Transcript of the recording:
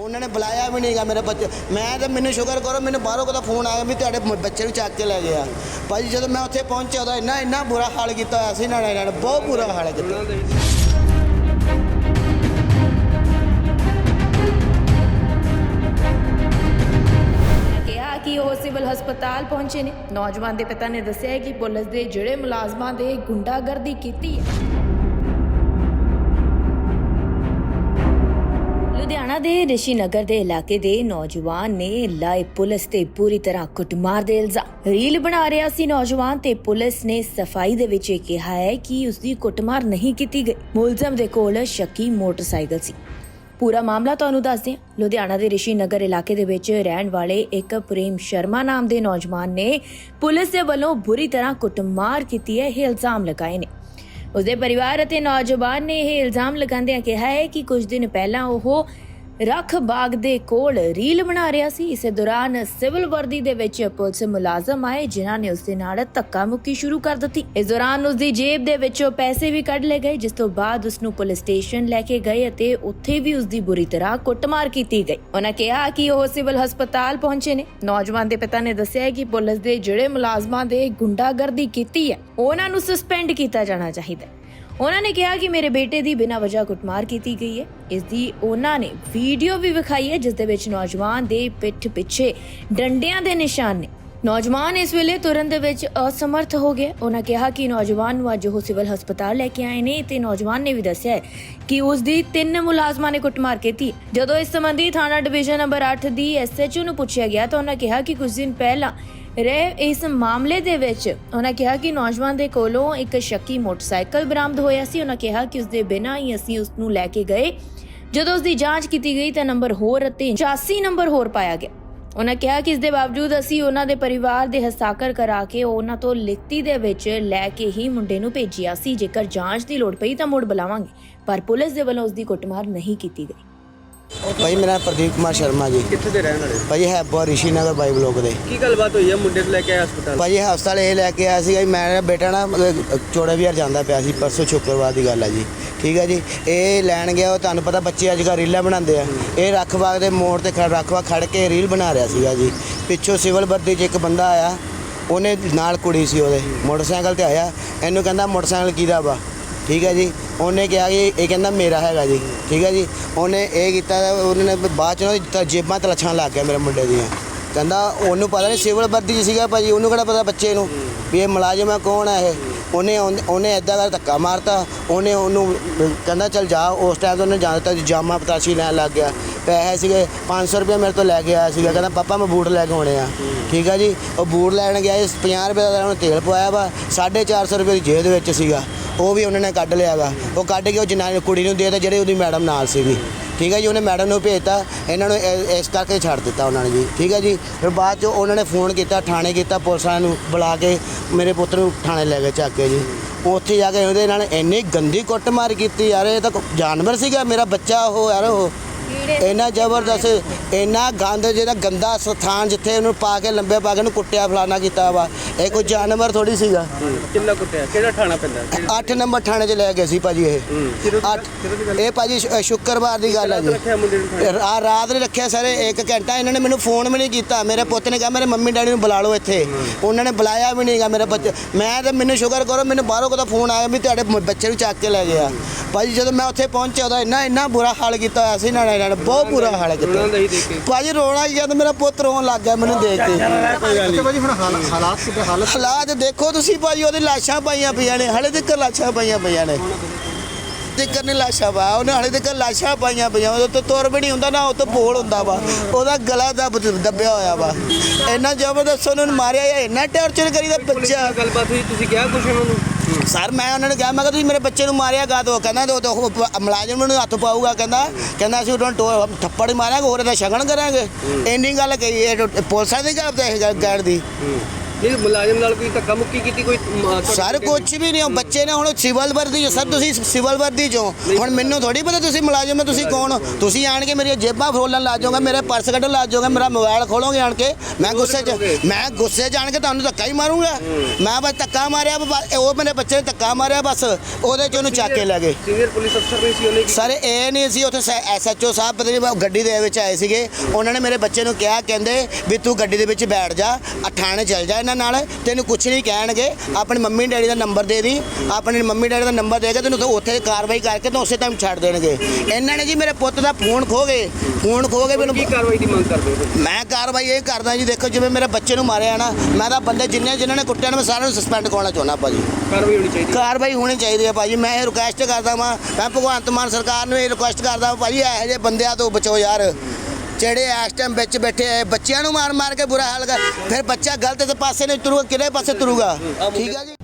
ਉਹਨਾਂ ਨੇ ਬੁਲਾਇਆ ਵੀ ਨਹੀਂਗਾ ਮੇਰੇ ਬੱਚੇ। ਮੈਂ ਤਾਂ ਮੈਨੂੰ ਸ਼ੁਕਰ ਕਰੋ, ਮੈਨੂੰ ਬਾਹਰੋਂ ਕੋਲ ਫੋਨ ਆਇਆ ਵੀ ਤੁਹਾਡੇ ਮ- ਬੱਚੇ ਨੂੰ ਚੱਕ ਕੇ ਲੈ ਗਿਆ ਭਾਜੀ ਜਦੋਂ ਮੈਂ ਉੱਥੇ ਪਹੁੰਚਿਆ, ਉਹਦਾ ਇੰਨਾ ਇੰਨਾ ਬੁਰਾ ਹਾਲ ਕੀਤਾ ਹੋਇਆ ਸੀ ਇਹਨਾਂ ਨੇ ਇਹਨਾਂ ਨੇ ਬਹੁਤ ਬੁਰਾ ਹਾਲ ਕੀਤਾ ਕਿਹਾ ਕਿ ਉਹ ਸਿਵਲ ਹਸਪਤਾਲ ਪਹੁੰਚੇ ਨੇ। ਨੌਜਵਾਨ ਦੇ ਪਿਤਾ ਨੇ ਦੱਸਿਆ ਹੈ ਕਿ ਪੁਲਿਸ ਦੇ ਜਿਹੜੇ ਮੁਲਾਜ਼ਮਾਂ ਦੇ ਗੁੰਡਾਗਰਦੀ ਕੀਤੀ ਹੈ। ਲੁਧਿਆਣਾ ਦੇ ਰਿਸ਼ੀ ਨਗਰ ਦੇ ਇਲਾਕੇ ਦੇ ਨੌਜਵਾਨ ਨੇ ਲਾਏ ਪੁਲਿਸ ਤੇ ਪੂਰੀ ਤਰ੍ਹਾਂ ਕੁੱਟਮਾਰ ਦੇ ਇਲਜ਼ਾਮ। ਰੀਲ ਬਣਾ ਰਿਹਾ ਸੀ ਨੌਜਵਾਨ ਤੇ ਪੁਲਿਸ ਨੇ ਸਫ਼ਾਈ ਦੇ ਵਿੱਚ ਇਹ ਕਿਹਾ ਹੈ ਕਿ ਉਸ ਦੀ ਕੁੱਟਮਾਰ ਨਹੀਂ ਕੀਤੀ ਗਈ। ਮੁਲਜ਼ਮ ਦੇ ਕੋਲ ਸ਼ੱਕੀ ਮੋਟਰਸਾਈਕਲ ਸੀ। ਪੂਰਾ ਮਾਮਲਾ ਤੁਹਾਨੂੰ ਦੱਸਦੇ ਹਾਂ ਲੁਧਿਆਣਾ ਦੇ ਰਿਸ਼ੀ ਨਗਰ ਇਲਾਕੇ ਦੇ ਵਿੱਚ ਰਹਿਣ ਵਾਲੇ ਇੱਕ ਪ੍ਰੇਮ ਸ਼ਰਮਾ ਨਾਮ ਦੇ ਨੌਜਵਾਨ ਨੇ ਪੁਲਿਸ ਦੇ ਵੱਲੋਂ ਬੁਰੀ ਤਰ੍ਹਾਂ ਕੁੱਟਮਾਰ ਕੀਤੀ ਹੈ, ਇਹ ਇਲਜ਼ਾਮ ਲਗਾਏ ਨੇ। ਉਸਦੇ ਪਰਿਵਾਰ ਅਤੇ ਨੌਜਵਾਨ ਨੇ ਇਹ ਇਲਜ਼ਾਮ ਲਗਾਉਂਦਿਆਂ ਕਿਹਾ ਹੈ ਕਿ ਕੁਝ ਦਿਨ ਪਹਿਲਾਂ ਉਹ ਰੱਖ ਬਾਗ ਦੇ ਕੋਲ ਰੀਲ ਬਣਾ ਰਿਹਾ ਸੀ। ਇਸੇ ਦੌਰਾਨ ਸਿਵਲ ਵਰਦੀ ਦੇ ਵਿੱਚ ਪੁਲਿਸ ਮੁਲਾਜ਼ਮ ਆਏ, ਜਿਨ੍ਹਾਂ ਨੇ ਉਸ ਦੇ ਨਾਲ ਧੱਕਾ ਮੁੱਕੀ ਸ਼ੁਰੂ ਕਰ ਦਿੱਤੀ। ਇਸ ਦੌਰਾਨ ਉਸ ਦੀ ਜੇਬ ਦੇ ਵਿੱਚੋਂ ਪੈਸੇ ਵੀ ਕੱਢ ਲਏ ਗਏ, ਜਿਸ ਤੋਂ ਬਾਅਦ ਉਸ ਨੂੰ ਪੁਲਿਸ ਸਟੇਸ਼ਨ ਲੈ ਕੇ ਗਏ ਅਤੇ ਉੱਥੇ ਵੀ ਉਸ ਦੀ ਬੁਰੀ ਤਰ੍ਹਾਂ ਕੁੱਟਮਾਰ ਕੀਤੀ ਗਈ। ਉਹਨਾਂ ਕਿਹਾ ਕਿ ਉਹ ਸਿਵਲ ਹਸਪਤਾਲ ਪਹੁੰਚੇ ਨੇ। ਨੌਜਵਾਨ ਦੇ ਪਿਤਾ ਨੇ ਦੱਸਿਆ ਕਿ ਪੁਲਿਸ ਦੇ ਜਿਹੜੇ ਮੁਲਾਜ਼ਮਾਂ ਦੇ ਗੁੰਡਾਗਰਦੀ ਕੀਤੀ ਹੈ, ਉਹਨਾਂ ਨੂੰ ਸਸਪੈਂਡ ਕੀਤਾ ਜਾਣਾ ਚਾਹੀਦਾ ਉਹਨਾਂ ਨੇ ਕਿਹਾ ਕਿ ਮੇਰੇ ਬੇਟੇ ਦੀ ਬਿਨਾਂ ਵਜ੍ਹਾ ਕੁੱਟਮਾਰ ਕੀਤੀ ਗਈ ਹੈ। ਇਸ ਦੀ ਉਹਨਾਂ ਨੇ ਵੀਡੀਓ ਵੀ ਵਿਖਾਈ ਹੈ, ਜਿਸ ਦੇ ਵਿੱਚ ਨੌਜਵਾਨ ਦੇ ਪਿੱਠ ਪਿੱਛੇ ਡੰਡਿਆਂ ਦੇ ਨਿਸ਼ਾਨ ਨੇ। ਨੌਜਵਾਨ ਇਸ ਵੇਲੇ ਤੁਰਨ ਦੇ ਵਿੱਚ ਅਸਮਰਥ ਹੋ ਗਿਆ। ਉਹਨਾਂ ਕਿਹਾ ਕਿ ਨੌਜਵਾਨ ਨੂੰ ਅੱਜ ਉਹ ਸਿਵਲ ਹਸਪਤਾਲ ਲੈ ਕੇ ਆਏ ਨੇ ਤੇ ਨੌਜਵਾਨ ਨੇ ਵੀ ਦੱਸਿਆ ਹੈ ਕਿ ਉਸ ਦੀ ਤਿੰਨ ਮੁਲਾਜ਼ਮਾਂ ਨੇ ਕੁੱਟਮਾਰ ਕੀਤੀ ਜਦੋਂ ਇਸ ਸੰਬੰਧੀ ਥਾਣਾ ਡਿਵੀਜ਼ਨ ਨੰਬਰ 8 ਦੀ ਐਸਐਚਓ ਨੂੰ ਪੁੱਛਿਆ ਗਿਆ ਤਾਂ ਉਹਨਾਂ ਕਿਹਾ ਕਿ ਕੁਝ ਦਿਨ ਪਹਿਲਾਂ ਰਹੇ। ਇਸ ਮਾਮਲੇ ਦੇ ਵਿੱਚ ਉਹਨਾਂ ਕਿਹਾ ਕਿ ਨੌਜਵਾਨ ਦੇ ਕੋਲੋਂ ਇੱਕ ਸ਼ੱਕੀ ਮੋਟਰਸਾਈਕਲ ਬਰਾਮਦ ਹੋਇਆ ਸੀ। ਉਹਨਾਂ ਕਿਹਾ ਕਿ ਉਸ ਦੇ ਬਿਨਾਂ ਹੀ ਅਸੀਂ ਉਸ ਨੂੰ ਲੈ ਕੇ ਗਏ। ਜਦੋਂ ਉਸ ਦੀ ਜਾਂਚ ਕੀਤੀ ਗਈ ਤਾਂ ਨੰਬਰ ਹੋਰ ਅਤੇ 85 ਨੰਬਰ ਹੋਰ ਪਾਇਆ ਗਿਆ। ਉਹਨਾਂ ਕਿਹਾ ਕਿ ਇਸ ਦੇ ਬਾਵਜੂਦ ਅਸੀਂ ਉਹਨਾਂ ਦੇ ਪਰਿਵਾਰ ਦੇ ਹਸਤਾਖਰ ਕਰਾ ਕੇ ਉਹਨਾਂ ਤੋਂ ਲਿਖਤੀ ਦੇ ਵਿੱਚ ਲੈ ਕੇ ਹੀ ਮੁੰਡੇ ਨੂੰ ਭੇਜਿਆ ਸੀ। ਜੇਕਰ ਜਾਂਚ ਦੀ ਲੋੜ ਪਈ ਤਾਂ ਮੁੜ ਬੁਲਾਵਾਂਗੇ। ਪਰ ਪੁਲਿਸ ਦੇ ਵੱਲੋਂ ਉਸ ਦੀ ਕੁੱਟਮਾਰ ਨਹੀਂ ਕੀਤੀ ਗਈ। ਭਾਈ ਮੇਰਾ ਨਾਮ ਪ੍ਰਦੀਪ ਕੁਮਾਰ ਸ਼ਰਮਾ ਜੀ। ਕਿੱਥੇ ਦੇ ਰਹਿਣ ਵਾਲੇ ਭਾਜੀ ਹੈ ਬੋ ਰਿਸ਼ੀ ਨਗਰ ਬਾਈ ਬਲੋਕ ਦੇ। ਕੀ ਗੱਲਬਾਤ ਹੋਈ ਹੈ ਮੁੰਡੇ ਨੂੰ ਲੈ ਕੇ ਆਏ ਹਸਪਤਾਲ? ਭਾਜੀ ਹਸਪਤਾਲ ਇਹ ਲੈ ਕੇ ਆਇਆ ਸੀਗਾ ਜੀ। ਮੇਰਾ ਬੇਟਾ ਨਾ ਚੋੜਾ ਵਿਹਾਰ ਜਾਂਦਾ ਪਿਆ ਸੀ। ਪਰਸੋਂ ਸ਼ੁੱਕਰਵਾਰ ਦੀ ਗੱਲ ਹੈ ਜੀ। ਠੀਕ ਹੈ ਜੀ? ਇਹ ਲੈਣ ਗਿਆ ਉਹ ਤੁਹਾਨੂੰ ਪਤਾ ਬੱਚੇ ਅੱਜ ਕੱਲ੍ਹ ਰੀਲਾਂ ਬਣਾਉਂਦੇ ਆ। ਇਹ ਰੱਖਬਾਗ ਦੇ ਮੋੜ ਤੇ ਖੜ ਰੱਖਵਾ ਖੜ ਕੇ ਰੀਲ ਬਣਾ ਰਿਹਾ ਸੀਗਾ ਜੀ। ਪਿੱਛੋਂ ਸਿਵਲ ਵਰਦੀ 'ਚ ਇੱਕ ਬੰਦਾ ਆਇਆ। ਉਹਨੇ ਨਾਲ ਕੁੜੀ ਸੀ ਉਹਦੇ। ਮੋਟਰਸਾਈਕਲ ਤੇ ਆਇਆ। ਇਹਨੂੰ ਕਹਿੰਦਾ ਮੋਟਰਸਾਈਕਲ ਕਿਹਦਾ ਵਾ? ਠੀਕ ਹੈ ਜੀ। ਉਹਨੇ ਕਿਹਾ ਕਿ ਇਹ ਕਹਿੰਦਾ ਮੇਰਾ ਹੈਗਾ ਜੀ। ਠੀਕ ਹੈ ਜੀ। ਉਹਨੇ ਇਹ ਕੀਤਾ ਉਹਨੇ ਬਾਅਦ ਚ ਨਾ ਉਹਦੀ ਤਾਂ ਜੇਬਾਂ ਤਲਛਾਂ ਲੱਗ ਗਿਆ ਮੇਰੇ ਮੁੰਡੇ ਦੀਆਂ। ਕਹਿੰਦਾ ਉਹਨੂੰ ਪਤਾ ਨਹੀਂ ਸਿਵਲ ਵਰਦੀ 'ਚ ਸੀਗਾ ਭਾਜੀ, ਉਹਨੂੰ ਕਿਹੜਾ ਪਤਾ ਬੱਚੇ ਨੂੰ ਵੀ ਇਹ ਮੁਲਾਜ਼ਮ ਹੈ ਕੌਣ ਹੈ ਇਹ? ਉਹਨੇ ਉਹਨੇ- ਉਹਨੇ ਐਦਾਂ ਦਾ ਧੱਕਾ ਮਾਰਤਾ। ਉਹਨੇ ਉਹਨੂੰ ਕਹਿੰਦਾ ਚੱਲ ਜਾ, ਉਸ ਟਾਈਮ ਤੋਂ ਉਹਨੇ ਜਾਣ ਦਿੱਤਾ ਜਾਮਾ ਪਤਾਸ਼ੀ ਲੈਣ ਲੱਗ ਗਿਆ। ਪੈਸੇ ਸੀਗੇ 500 ਰੁਪਏ ਮੇਰੇ ਤੋਂ ਲੈ ਕੇ ਆਇਆ ਸੀਗਾ। ਕਹਿੰਦਾ, ਪਾਪਾ, ਮੈਂ ਬੂਟ ਲੈ ਕੇ ਆਉਣੇ ਆ। ਠੀਕ ਆ ਜੀ। ਉਹ ਬੂਟ ਲੈਣ ਗਿਆ ਇਸ 50 ਰੁਪਏ ਦਾ ਉਹਨੇ ਤੇਲ ਪਵਾਇਆ ਵਾ। 450 ਰੁਪਏ ਦੀ ਜੇਬ ਦੇ ਵਿੱਚ ਸੀਗਾ। ਉਹ ਵੀ ਉਹਨਾਂ ਨੇ ਕੱਢ ਲਿਆਗਾ ਉਹ ਕੱਢ ਕੇ ਉਹ ਜਨਾਨੀ ਕੁੜੀ ਨੂੰ ਦੇ ਦਿੱਤਾ, ਜਿਹੜੇ ਉਹਦੀ ਮੈਡਮ ਨਾਲ ਸੀਗੀ। ਠੀਕ ਹੈ ਜੀ, ਉਹਨੇ ਮੈਡਮ ਨੂੰ ਭੇਜਤਾ। ਇਹਨਾਂ ਨੂੰ ਇ- ਇਸ ਕਰਕੇ ਛੱਡ ਦਿੱਤਾ ਉਹਨਾਂ ਨੇ ਜੀ। ਠੀਕ ਹੈ ਜੀ, ਫਿਰ ਬਾਅਦ ਚ ਉਹਨਾਂ ਨੇ ਫੋਨ ਕੀਤਾ, ਥਾਣੇ ਕੀਤਾ, ਪੁਲਿਸ ਵਾਲਿਆਂ ਨੂੰ ਬੁਲਾ ਕੇ ਮੇਰੇ ਪੁੱਤ ਨੂੰ ਥਾਣੇ ਲੈ ਕੇ ਚੱਕ ਕੇ ਜੀ। ਉੱਥੇ ਜਾ ਕੇ ਉਹਦੇ ਨਾਲ ਇੰਨੀ ਗੰਦੀ ਕੁੱਟਮਾਰ ਕੀਤੀ, ਯਾਰ ਇਹ ਤਾਂ ਕੋ- ਜਾਨਵਰ ਸੀਗਾ, ਮੇਰਾ ਬੱਚਾ ਉਹ, ਯਾਰ ਉਹ। ਇੰਨਾ ਜ਼ਬਰਦਸਤ ਇੰਨਾ ਗੰਦ ਜਿਹੜਾ ਗੰਦਾ ਸਥਾਨ ਜਿੱਥੇ ਉਹਨੂੰ ਪਾ ਕੇ ਲੰਬੇ ਪਾ ਕੇ ਉਹਨੂੰ ਕੁੱਟਿਆ ਫਲਾਣਾ ਕੀਤਾ ਵਾ। ਇਹ ਕੋਈ ਜਾਨਵਰ ਥੋੜੀ ਸੀਗਾ। ਕਿੰਨਾ ਕੁੱਟਿਆ? ਕਿਹੜਾ ਥਾਣਾ ਪੈਂਦਾ? ਕਿਹੜਾ- 8 ਨੰਬਰ ਥਾਣੇ 'ਚ ਲੈ ਗਏ ਸੀ ਭਾਜੀ ਇਹ। ਅੱਠ? ਇਹ ਭਾਜੀ ਸ਼ੁ- ਸ਼ੁੱਕਰਵਾਰ ਦੀ ਗੱਲ ਹੈ ਜੀ। ਰੱਖਿਆ ਮੁੰਡੇ ਨੂੰ ਥਾਣੇ? ਰਾ- ਰਾਤ ਨੇ ਰੱਖਿਆ ਸਾਰੇ 1 ਘੰਟਾ ਇਹਨਾਂ ਨੇ ਮੈਨੂੰ ਫੋਨ ਵੀ ਨਹੀਂ ਕੀਤਾ। ਮੇਰੇ ਪੁੱਤ ਨੇ ਕਿਹਾ ਮੇਰੇ ਮੰਮੀ ਡੈਡੀ ਨੂੰ ਬੁਲਾ ਲਓ ਇੱਥੇ। ਉਹਨਾਂ ਨੇ ਬੁਲਾਇਆ ਵੀ ਨਹੀਂਗਾ ਮੇਰੇ ਬੱਚੇ। ਮੈਂ ਤਾਂ ਮੈਨੂੰ ਸ਼ੁਕਰ ਕਰੋ ਮੈਨੂੰ ਬਾਹਰੋਂ ਕੋਲ ਫੋਨ ਆਇਆ ਵੀ ਤੁਹਾਡੇ ਮ- ਬੱਚੇ ਨੂੰ ਚੱਕ ਕੇ ਲੈ ਗਿਆ। ਭਾਜੀ ਜਦੋਂ ਮੈਂ ਉੱਥੇ ਪਹੁੰਚਿਆ ਉਹਦਾ ਇੰਨਾ ਇੰਨਾ ਬੁਰਾ ਹਾਲ ਕੀਤਾ ਹੋਇਆ ਸੀ ਇਹਨਾਂ ਨੇ। ਇਹਨਾਂ ਨੇ ਬਹੁਤ ਬੁਰਾ ਹਾਲ ਕੀਤਾ। ਦਾ ਹੀ ਦੇਖ ਕੇ। ਭਾਜੀ ਰੋਣਾ ਹੀ ਜਦ ਮੇਰਾ ਪੁੱਤ ਰੋਣ ਲੱਗ ਗਿਆ ਮੈਨੂੰ ਦੇਖ ਕੇ। ਭਾਜੀ ਹੁਣ ਹਾਲਾਤ ਕਿਤੇ ਹਾਲਤ ਹਾਲਾਤ ਦੇਖੋ ਤੁਸੀਂ ਭਾਜੀ ਉਹਦੀ ਲਾਸ਼ਾਂ ਪਾਈਆਂ ਪਈਆਂ ਨੇ ਹਲੇ ਤੱਕ ਲਾਸ਼ਾਂ ਪਾਈਆਂ ਪਈਆਂ ਨੇ। ਤੱਕ ਨੇ ਲਾਸ਼ਾਂ ਪਾ ਉਹਨੇ ਹਲੇ ਤੱਕ ਲਾਸ਼ਾਂ ਪਾਈਆਂ ਪਈਆਂ ਉਹ ਤੋਂ ਤੁਰ ਵੀ ਨਹੀਂ ਹੁੰਦਾ ਨਾ ਉਹ ਤੋਂ ਬੋਲ ਹੁੰਦਾ ਵਾ। ਉਹਦਾ ਗਲਾ ਦੱਬ ਦੱਬਿਆ ਹੋਇਆ ਵਾ। ਇੰਨਾ ਜ਼ਬਰਦਸਤ ਉਹਨੂੰ ਮਾਰਿਆ ਇੰਨਾ ਟੌਰਚਰ ਕਰੀਦਾ ਬੱਚਾ। ਗੱਲਬਾਤ ਹੋਈ ਤੁਸੀਂ ਕਿਹਾ ਕੁਛ ਉਹਨਾਂ ਨੂੰ? ਸਰ, ਮੈਂ ਉਹਨਾਂ ਨੂੰ ਕਿਹਾ, ਮੈਂ ਕਿਹਾ, ਤੁਸੀਂ ਮੇਰੇ ਬੱਚੇ ਨੂੰ ਮਾਰਿਆ, ਗਾ ਦੋ। ਕਹਿੰਦਾ, ਦੋ ਤੋਂ ਉਹ ਪ- ਮੁਲਾਜ਼ਮ ਨੂੰ ਹੱਥ ਪਾਊਗਾ। ਕਹਿੰਦਾ ਕਹਿੰਦਾ, ਅਸੀਂ ਉਹਨਾਂ ਟੋ ਥੱਪੜ ਹੀ ਮਾਰਾਂਗੇ, ਹੋਰ ਇਹਦਾ ਸ਼ਗਨ ਕਰਾਂਗੇ। ਇੰਨੀ ਗੱਲ ਕਹੀ, ਇਹ ਪੁਲਿਸਾਂ ਦੀ ਗੱਲ ਇਹ ਗੈਰ ਦੀ। ਇਹ ਮੁਲਾਜ਼ਮ ਨਾਲ ਕੋਈ ਧੱਕਾ ਮੁੱਕੀ ਕੀਤੀ ਕੋਈ ਮ, ਤੁਹਾਡੇ ਸਰ ਕੁਝ ਵੀ ਨਹੀਂ ਬੱਚੇ ਨੇ ਹੁਣ ਸਿਵਲ ਵਰਦੀ ਚੋਂ ਸਰ ਤੁਸੀਂ ਸਿਵਲ ਵਰਦੀ ਚੋਂ ਹੁਣ ਮੈਨੂੰ ਥੋੜੀ ਪਤਾ ਤੁਸੀਂ ਮੁਲਾਜ਼ਮ ਹੋ ਤੁਸੀਂ ਕੌਣ ਹੋ? ਤੁਸੀਂ ਆਣ ਕੇ ਮੇਰੀਆਂ ਜੇਬਾਂ ਫਰੋਲਣ ਲੱਗ ਜਾਓਗੇ ਮੇਰੇ ਪਰਸ ਕੱਢਣ ਲੱਗ ਜਾਓਗੇ ਮੇਰਾ ਮੋਬਾਈਲ ਖੋਲੋਗੇ ਆਣ ਕੇ? ਮੈਂ ਗੁੱਸੇ 'ਚ ਮੈਂ ਗੁੱਸੇ 'ਚ ਆਣ ਕੇ ਤੁਹਾਨੂੰ ਧੱਕਾ ਹੀ ਮਾਰੂੰਗਾ। ਮੈਂ ਬਸ ਧੱਕਾ ਮਾਰਿਆ ਉਹ ਮੇਰੇ ਬੱਚੇ ਨੇ ਧੱਕਾ ਮਾਰਿਆ ਬਸ ਉਹਦੇ 'ਚ ਉਹਨੂੰ ਚੱਕ ਕੇ ਲੈ ਗਏ। ਸੀਨੀਅਰ ਪੁਲਿਸ ਅਫਸਰ ਨੇ ਸੀ ਉਹਨੇ ਸਰ ਇਹ ਨਹੀਂ ਸੀ ਉੱਥੇ ਐਸਐਚਓ ਸਾਹਿਬ ਪਤਾ ਨਹੀਂ ਗੱਡੀ ਦੇ ਵਿੱਚ ਆਏ ਸੀਗੇ। ਉਹਨਾਂ ਨੇ ਮੇਰੇ ਬੱਚੇ ਨੂੰ ਕਿਹਾ ਕਹਿੰਦੇ ਵੀ ਤੂੰ ਗੱਡੀ ਦੇ ਵਿੱਚ ਬੈਠ ਜਾ ਥਾਣੇ ਚੱਲ ਜਾ ਇਹਨਾਂ ਨਾਲ ਤੈਨੂੰ ਕੁਝ ਨਹੀਂ ਕਹਿਣਗੇ। ਆਪਣੀ ਮੰਮੀ ਡੈਡੀ ਦਾ ਨੰਬਰ ਦੇ ਦੀ। ਆਪਣੀ ਮੰਮੀ ਡੈਡੀ ਦਾ ਨੰਬਰ ਦੇ ਕੇ ਤੈਨੂੰ ਉੱਥੇ- ਉੱਥੇ ਕਾਰਵਾਈ ਕਰਕੇ ਤੇ ਉਸੇ ਟਾਈਮ ਛੱਡ ਦੇਣਗੇ। ਇਹਨਾਂ ਨੇ ਜੀ ਮੇਰੇ ਪੁੱਤ ਦਾ ਫੋਨ ਖੋ ਗਏ। ਫੋਨ ਖੋ ਕੇ ਕੀ ਮੈਨੂੰ ਕਾਰਵਾਈ ਦੀ ਮੰਗ ਕਰਦੇ ਹੋ ਮੈਂ ਕਾਰਵਾਈ ਇਹ ਕਰਦਾ ਜੀ ਦੇਖੋ ਜਿਵੇਂ ਮੇਰੇ ਬੱਚੇ ਨੂੰ ਮਾਰਿਆ ਨਾ ਮੈਂ ਤਾਂ ਬੰਦੇ ਜਿੰਨੇ ਜਿਨ੍ਹਾਂ ਨੇ ਕੁੱਟਿਆ ਨੇ ਮੈਂ ਸਾਰਿਆਂ ਨੂੰ ਸਸਪੈਂਡ ਕਰਾਉਣਾ ਚਾਹੁੰਦਾ ਭਾਜੀ ਕਾਰਵਾਈ ਹੋਣੀ ਚਾਹੀਦੀ ਹੈ। ਕਾਰਵਾਈ ਹੋਣੀ ਚਾਹੀਦੀ ਹੈ ਭਾਜੀ ਮੈਂ ਇਹ ਰਿਕੁਐਸਟ ਕਰਦਾ ਵਾਂ। ਮੈਂ ਭਗਵੰਤ ਮਾਨ ਸਰਕਾਰ ਨੂੰ ਇਹ ਰਿਕੁਐਸਟ ਕਰਦਾ ਵਾਂ ਭਾਜੀ ਇਹੋ ਜਿਹੇ ਬੰਦਿਆਂ ਤੋਂ ਬਚੋ ਯਾਰ। ਜਿਹੜੇ ਇਸ ਟਾਈਮ ਵਿੱਚ ਬੈਠੇ ਆ ਬੱਚਿਆਂ ਨੂੰ ਮਾਰ ਮਾਰ ਕੇ ਬੁਰਾ ਹਾਲ ਕਰ ਫਿਰ ਬੱਚਾ ਗਲਤ ਪਾਸੇ ਨਹੀਂ ਤੁਰੂਗਾ ਕਿਹੜੇ ਪਾਸੇ ਤੁਰੂਗਾ? ਠੀਕ ਹੈ ਜੀ?